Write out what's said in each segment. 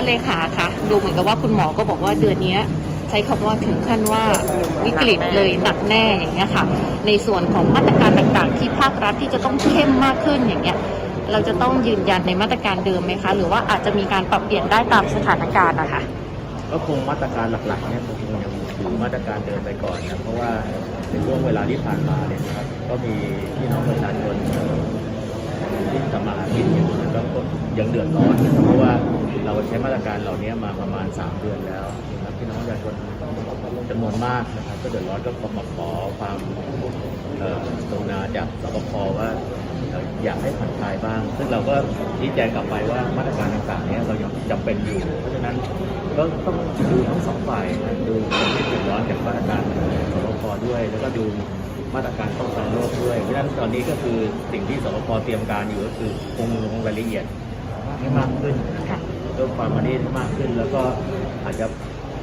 านเลขาคะดูเหมือนกับว่าคุณหมอก็บอกว่าเดือนนี้ใช้คำว่าถึงขั้นว่าวิกฤตเลยหนักแน่อย่างเงี้ยค่ะ ในส่วนของมาตรการต่างๆ ที่ภาครัฐที่จะต้องเข้มมากขึ้นอย่างเงี้ยเราจะต้องยืนยันในมาตรการเดิมไหมคะ หรือว่าอาจจะมีการปรับเปลี่ยนได้ตามสถานการณ์นะคะก็คงมาตรการหลักๆเนี่ยคงยังถือมาตรการเดิมไปก่อนนะเพราะว่าในช่วงเวลาที่ผ่านมาเนี่ยนะครับก็มีพี่น้องประชาชนที่ทำมาหากินอยู่แล้วก็ยังเดือดร้อนนะครับเพราะว่า เราใช้มาตรการเหล่านี้มาประมาณ 3 เดือนแล้วนะครับพี่น้องประชาชนจำนวนมากนะครับ ก็เดือดร้อนก็มาขอความเอ่อกรุณาจากสบคว่าอยากให้ผ่อนคลายบ้าง ซึ่งเราก็ชี้แจงกลับไปว่ามาตรการต่างๆนี้เรายังจำเป็นอยู่ เพราะฉะนั้นก็ต้องดูทั้งสองฝ่ายดูคนที่เดือดร้อนจากมาตรการสบคด้วย แล้วก็ดูมาตรการป้องกันโรคด้วย เพราะฉะนั้นตอนนี้ก็คือสิ่งที่สบคเตรียมการอยู่ก็คือคงลงรายละเอียดให้มากขึ้นครับเพิ่มความมานีให้มากขึ้น แล้วก็อาจจะ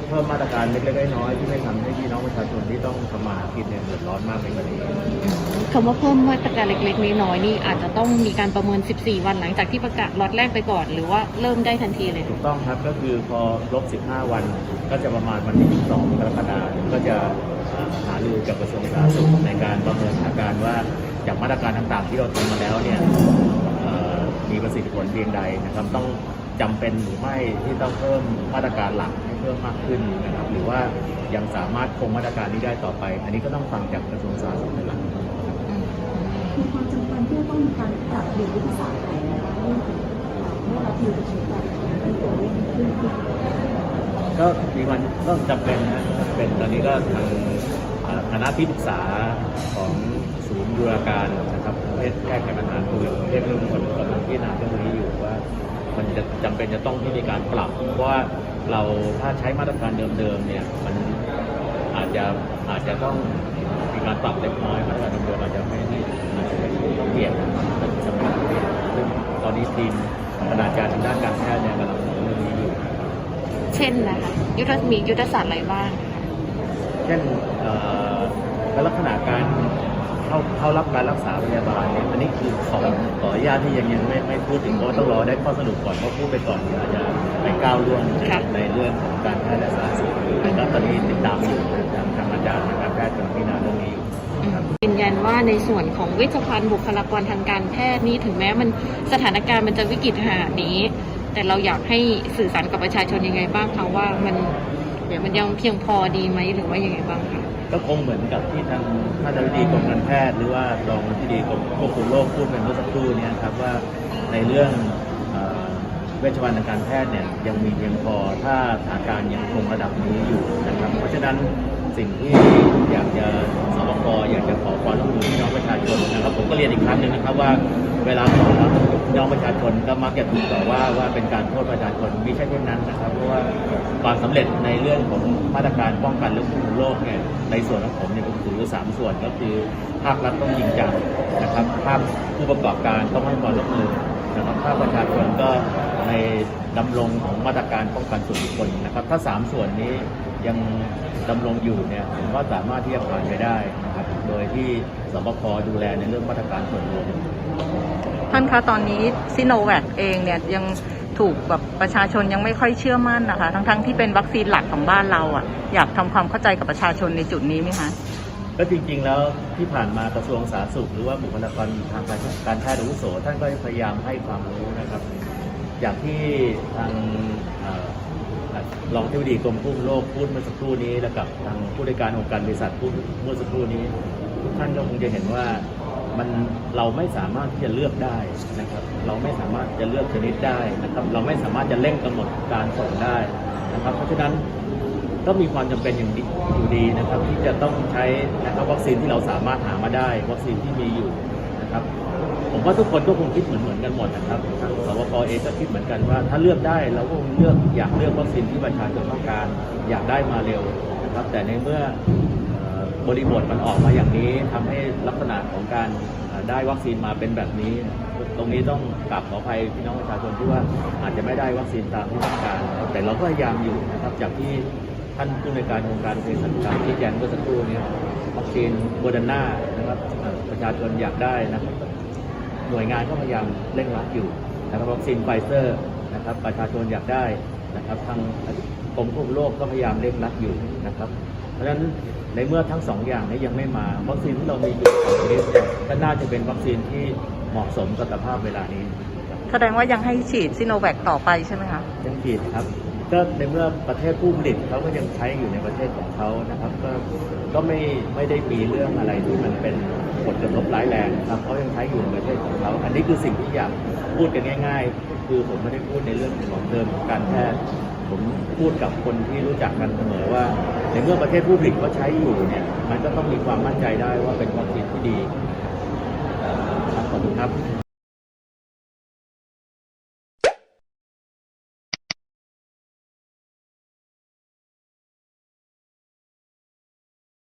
เพิ่มมาตรการเล็กๆน้อยๆที่ไม่ทำให้พี่น้องประชาชนที่ต้องทำมาหากินเนี่ยเดือดร้อนมากในกรณีคำว่าเพิ่มมาตรการเล็กๆน้อยๆนี่อาจจะต้องมีการประเมิน 14 วันหลังจากที่ประกาศล็อตแรกไปก่อน หรือว่าเริ่มได้ทันทีเลยถูกต้องครับก็คือพอครบ15 วัน ก็จะประมาณวันที่12กรกฎาคมก็จะหารือกับกระทรวงสาธารณสุขในการประเมินสถานการณ์ว่าจากมาตรการต่างๆ ที่เราทำมาแล้วเนี่ยเอ่อมีประสิทธิผลเพียงใดนะครับต้อง จำเป็นหรือไม่ที่ต้องเพิ่มมาตรการหลักให้เพิ่มมากขึ้นนะครับหรือว่ายังสามารถคงมาตรการนี้ได้ต่อไป อันนี้ก็ต้องฟังจากกระทรวงสาธารณสุขเป็นหลักมีความจำเป็นที่ต้องมีการปรับเปลี่ยนยุทธศาสตร์อะไรนะคะเรื่องของเมื่อเราอยู่ในชีวิตแบบเป็นตัวเลขขึ้นขึ้นก็มีวันก็จำเป็นนะจำเป็นตอนนี้ก็ทางคณะที่ปรึกษาของศูนย์บูรณาการนะครับประเภทแก้ไขปัญหาโควิดประเทศเรื่องคนกำลังพิจารณาเรื่องนี้อยู่ว่า มัน จะจำเป็นจะต้องที่มีการปรับเพราะว่าเราถ้าใช้มาตรการเดิมๆเนี่ยมันอาจจะอาจจะต้องมีการปรับเล็กน้อยมาตรการเดิมๆอาจจะไม่ไม่อาจจะไม่เปลี่ยนมันจะไม่เปลี่ยนซึ่งตอนนี้ทีมคณาจารย์ทางด้านการแพทย์เนี่ยกำลังเรื่องนี้อยู่ เช่นนะคะยุทธมียุทธศาสตร์อะไรบ้าง เช่นเอ่อลักษณะการ เข้าเข้ารับการรักษาพยาบาลเนี่ยอันนี้คือขอขออนุญาตที่ยังยังไม่ไม่พูดถึงเพราะว่าต้องรอได้ข้อสรุปก่อนเพราะพูดไปก่อนเดี๋ยวอาจจะไปก้าวล่วงครับในเรื่องของการแพทย์และสาธารณสุขแล้วตอนนี้ติดตามอยู่ทางทางอาจารย์ทางการแพทย์กำลังพิจารณาเรื่องนี้อยู่ครับ ยืนยันว่าในส่วนของเวชภัณฑ์บุคลากรทางการแพทย์นี้ถึงแม้มันสถานการณ์มันจะวิกฤตขนาดนี้ แต่เราอยากให้สื่อสารกับประชาชนยังไงบ้างคะว่ามันเดี๋ยวมันยังเพียงพอดีไหมหรือว่ายังไงบ้างคะ ก็คงเหมือนกับที่ทางท่านอธิบดีกรมการแพทย์ หรือว่ารองอธิบดีกรมควบคุมโรคพูดไปเมื่อสักครู่นี้ครับว่าในเรื่องเวชภัณฑ์ทางการแพทย์เนี่ยยังมีเพียงพอถ้าสถานการณ์ยังคงระดับนี้อยู่นะครับ เพราะฉะนั้นสิ่งที่อยากจะสบคอยากจะขอความร่วมมือพี่น้องประชาชนนะครับผมก็เรียนอีกครั้งหนึ่งนะครับว่าเวลาขอ พี่น้องประชาชนก็มักจะถูกต่อว่าว่าเป็นการโทษประชาชนไม่ใช่เช่นนั้นนะครับ เพราะว่าความสำเร็จในเรื่องของมาตรการป้องกันและควบคุมโรคเนี่ยในส่วนของผมเนี่ยผมถือสามส่วนก็คือภาครัฐต้องจริงจังนะครับภาคผู้ประกอบการต้องให้ความร่วมมือนะครับภาคประชาชนก็ในดำรงของมาตรการป้องกันส่วนบุคคลนะครับ ถ้าสามส่วนนี้ยังดำรงอยู่เนี่ยผมว่าสามารถที่จะผ่านไปได้นะครับ โดยที่สบคดูแลในเรื่องมาตรการส่วนรวม ท่านคะตอนนี้ซิโนแวคเองเนี่ยยังถูกแบบประชาชนยังไม่ค่อยเชื่อมั่นนะคะ ทั้งๆที่เป็นวัคซีนหลักของบ้านเราอะ่ะอยากทำความเข้าใจกับประชาชนในจุดนี้ไหมคะก็จริงๆแล้วที่ผ่านมากระทรวงสาธารณสุข หรือว่าบุคลากรทางการแพทย์อาวุโสท่านก็พยายามให้ความรู้นะครับ อย่างที่ทางเอ่อรองที่ดีกรมควบคุมโรคพูดเมื่อสักครู่นี้ แล้วกับทางผู้ในการองค์การบริษัทพูดเมื่อสักครู่นี้ ทุกท่านก็คงจะเห็นว่า มันเราไม่สามารถที่จะเลือกได้นะครับ เราไม่สามารถจะเลือกชนิดได้นะครับ เราไม่สามารถจะเร่งกำหนดการส่งได้นะครับ เพราะฉะนั้นก็มีความจำเป็นอย่างดีอยู่ดีนะครับ ที่จะต้องใช้นะครับวัคซีนที่เราสามารถหามาได้ วัคซีนที่มีอยู่นะครับ ผมว่าทุกคนก็คงคิดเหมือนเหมือนกันหมดนะครับทางสวปเองก็คิดเหมือนกันว่า ถ้าเลือกได้เราก็คงเลือกอยากเลือกวัคซีนที่ประชาชนต้องการอยากได้มาเร็วนะครับ แต่ในเมื่อ บริบทมันออกมาอย่างนี้ทำให้ลักษณะของการได้วัคซีนมาเป็นแบบนี้ ตรงนี้ต้องกลับขออภัยพี่น้องประชาชนที่ว่าอาจจะไม่ได้วัคซีนตามที่ต้องการ แต่เราก็พยายามอยู่นะครับจากที่ท่านผู้ในการองค์การเภสัชกรรมที่แจ้งเมื่อสักครู่นี้วัคซีนโมเดอร์นานะครับประชาชนอยากได้นะครับหน่วยงานก็พยายามเร่งรัดอยู่นะครับวัคซีนไฟเซอร์นะครับประชาชนอยากได้นะครับทางกรมควบคุมโรคก็พยายามเร่งรัดอยู่นะครับ เพราะฉะนั้นในเมื่อทั้งสองอย่างนี้ยังไม่มาวัคซีนที่เรามีอยู่สองชนิดเนี่ยก็น่าจะเป็นวัคซีนที่เหมาะสมกับสภาพเวลานี้ครับแสดงว่ายังให้ฉีดซิโนแวคต่อไปใช่ไหมคะ ยังฉีดครับ ก็ในเมื่อประเทศผู้ผลิตเขาก็ยังใช้อยู่ในประเทศของเขานะครับ ก็ก็ไม่ไม่ได้มีเรื่องอะไรที่มันเป็นผลกระทบร้ายแรงครับเขายังใช้อยู่ในประเทศของเขาอันนี้คือสิ่งที่อยากพูดกันง่าย ๆ คือผมไม่ได้พูดในเรื่องของเดิมของการแพทย์ ผมพูดกับคนที่รู้จักกันเสมอว่าในเมื่อประเทศผู้ผลิตเขาใช้อยู่เนี่ย มันก็ต้องมีความมั่นใจได้ว่าเป็นวัคซีนที่ดีครับขอบคุณครับ